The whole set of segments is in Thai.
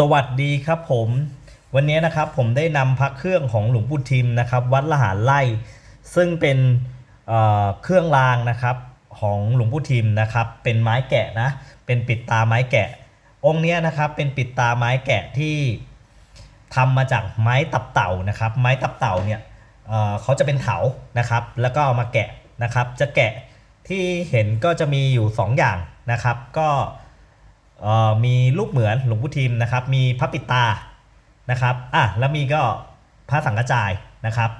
สวัสดีครับผม วันนี้นะครับผมได้นำพระเครื่องของหลวงปู่ทิมนะครับ วัดละหารไร่ซึ่งเป็นเเครื่องรางนะครับของหลวงปู่ทิมนะครับ เป็นไม้แกะนะเป็นปิดตาไม้แกะ องค์นี้นะครับเป็นปิดตาไม้แกะที่ทำมาจากไม้ตับเต่านะครับ ไม้ตับเต่าเนี่ยเเขาจะเป็นเถานะครับ แล้วก็เอามาแกะนะครับ จะแกะที่เห็นก็จะมีอยู่ 2 อย่างนะครับ ก็ มีรูปเหมือนหลวงพ่ทิมนะครับ มีพระปิดตานะครับอะแล้วมีก็พระสังฆจายนะครับ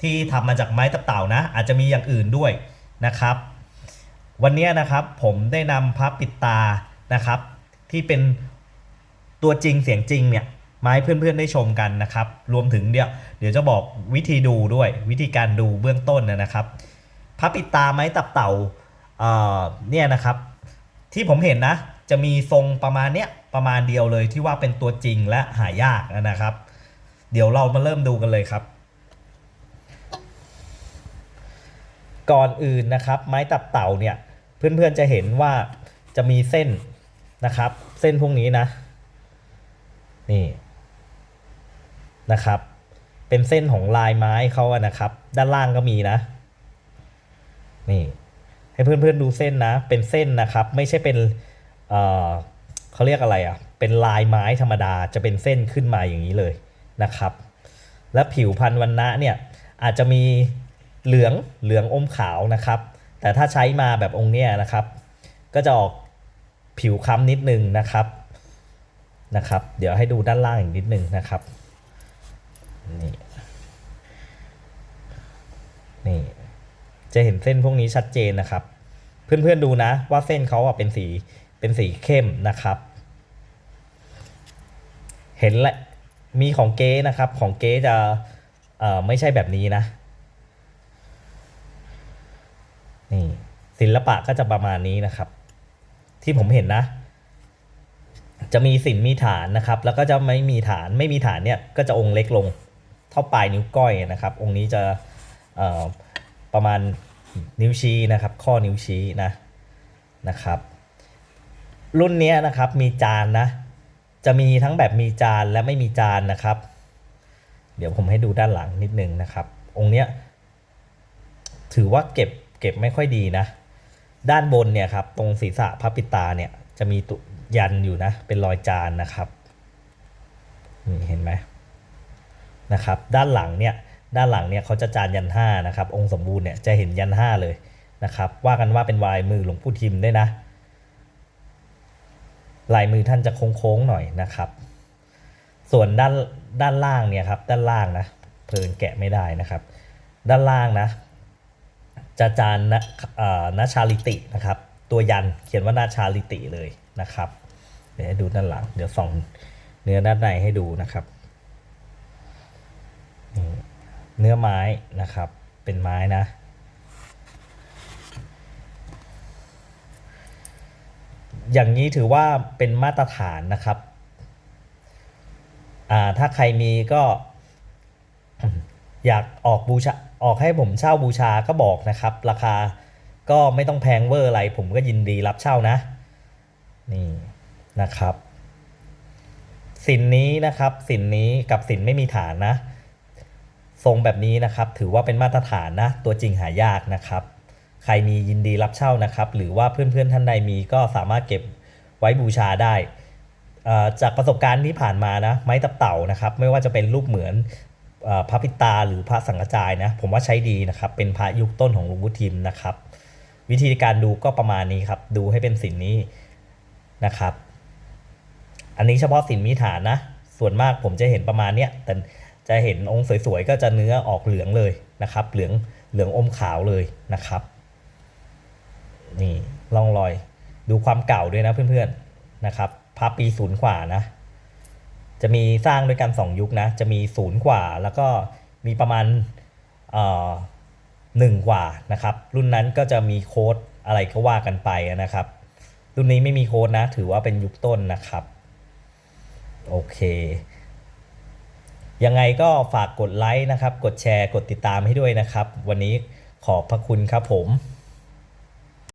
ที่ทำมาจากไม้ตะเต่านะ อาจจะมีอย่างอื่นด้วยนะครับ วันนี้นะครับผมได้นำพระปิดตานะครับ ที่เป็นตัวจริงเสียงจริงเนี่ยมาให้เพื่อนๆได้ชมกันนะครับ รวมถึงเดี๋ยวเดี๋ยวจะบอกวิธีดูด้วยวิธีการดูเบื้องต้นนะครับพระปิดตาไม้ตับเต่าเนี่ยนะครับ ที่ผมเห็นนะ จะมีทรงประมาณเนี้ยประมาณเดียวเลยที่ว่าเป็นตัวจริงและหายากนะครับ เดี๋ยวเรามาเริ่มดูกันเลยครับ ก่อนอื่นนะครับ ไม้ตับเต่าเนี่ยเพื่อนๆจะเห็นว่าจะมีเส้นนะครับ เส้นพวกนี้นะ นี่นะครับ เป็นเส้นของลายไม้เขาอะนะครับ ด้านล่างก็มีนะ นี่ ให้เพื่อนๆดูเส้นนะ เป็นเส้นนะครับ ไม่ใช่เป็น เขาเรียกอะไรอะ เป็นลายไม้ธรรมดาจะเป็นเส้นขึ้นมาอย่างนี้เลยนะครับ และผิวพันธุ์วันนะเนี่ยอาจจะมีเหลืองเหลืองอมขาวนะครับ แต่ถ้าใช้มาแบบองค์เนี้ยนะครับ ก็จะออกผิวค้ำนิดนึงนะครับนะครับ เดี๋ยวให้ดูด้านล่างอีกนิดนึงนะครับนี่นี่จะเห็นเส้นพวกนี้ชัดเจนนะครับ เพื่อนๆดูนะว่าเส้นเขาอะเป็นสี เป็นสีเข้มนะครับ เห็นแหละมีของเก๊นะครับ ของเก๊จะเอ่อไม่ใช่แบบนี้นะนี่ศิลปะก็จะประมาณนี้นะครับ ที่ผมเห็นนะ จะมีสินมีฐานนะครับ แล้วก็จะไม่มีฐานไม่มีฐานเนี่ยก็จะองค์เล็กลง เท่าปลายนิ้วก้อยนะครับ องค์นี้จะประมาณนิ้วชี้นะครับ ข้อนิ้วชี้นะนะครับ รุ่นนี้นะครับมีจานนะ จะมีทั้งแบบมีจานและไม่มีจานนะครับ เดี๋ยวผมให้ดูด้านหลังนิดนึงนะครับ องค์เนี้ยถือว่าเก็บเก็บไม่ค่อยดีนะ ด้านบนเนี่ยครับตรงศีรษะพระปิตาเนี่ยจะมีตุยันอยู่นะ เป็นรอยจานนะครับนี่เห็นไหมนะครับ ด้านหลังเนี่ยด้านหลังเนี่ยเขาจะจานยันห้านะครับ องค์สมบูรณ์เนี่ยจะเห็นยันห้าเลยนะครับ ว่ากันว่าเป็นลายมือหลวงปู่ทิมด้วยนะ ลายมือท่านจะโค้งๆหน่อยนะครับ ส่วนด้านด้านล่างเนี่ยครับด้านล่างนะเพลินแกะไม่ได้นะครับ ด้านล่างนะจะจานนะเอ่อนาชาลิตินะครับ ตัวยันเขียนว่านาชาลิติเลยนะครับ เดี๋ยวดูด้านหลัง เดี๋ยวส่องเนื้อด้านในให้ดูนะครับเนื้อไม้นะครับ เป็นไม้นะ อย่างนี้ถือว่าเป็นมาตรฐานนะครับ ถ้าใครมีก็ อยากออกบูชาออกให้ผมเช่าบูชาก็บอกนะครับ ราคาก็ไม่ต้องแพงเวอร์อะไร ผมก็ยินดีรับเช่านะ นี่นะครับ สินนี้นะครับ สินนี้กับสินไม่มีฐานนะ ทรงแบบนี้นะครับ ถือว่าเป็นมาตรฐานนะ ตัวจริงหายากนะครับ ใครมียินดีรับเช่านะครับ หรือว่าเพื่อนๆท่านใดมีก็สามารถเก็บไว้บูชาได้ จากประสบการณ์ที่ผ่านมานะไม้ตับเต่านะครับ ไม่ว่าจะเป็นรูปเหมือนอพระพิตาหรือพระสังฆจายนะ ผมว่าใช้ดีนะครับ เป็นพระยุคต้นของหลวงพุทิมนะครับ วิธีการดูก็ประมาณนี้ครับ ดูให้เป็นสินนี้นะครับ อันนี้เฉพาะสินมีฐานนะ ส่วนมากผมจะเห็นประมาณเนี้ยแต่จะเห็นองค์สวยๆก็จะเนื้อออกเหลืองเลยนะครับ เหลืองเหลืองอมขาวเลยนะครับ นี่ร่องรอย ดูความเก่าด้วยนะเพื่อนๆนะครับพระปีศูนย์กว่านะ จะมีสร้างด้วยกัน2ยุคนะ จะมีศูนย์กว่า แล้วก็มีประมาณเอ่อหนึ่งกว่านะครับ รุ่นนั้นก็จะมีโค้ดอะไรก็ว่ากันไปนะครับ รุ่นนี้ไม่มีโค้ดนะ ถือว่าเป็นยุคต้นนะครับ โอเค ยังไงก็ฝากกดไลค์นะครับ กดแชร์กดติดตามให้ด้วยนะครับ วันนี้ขอบพระคุณครับผม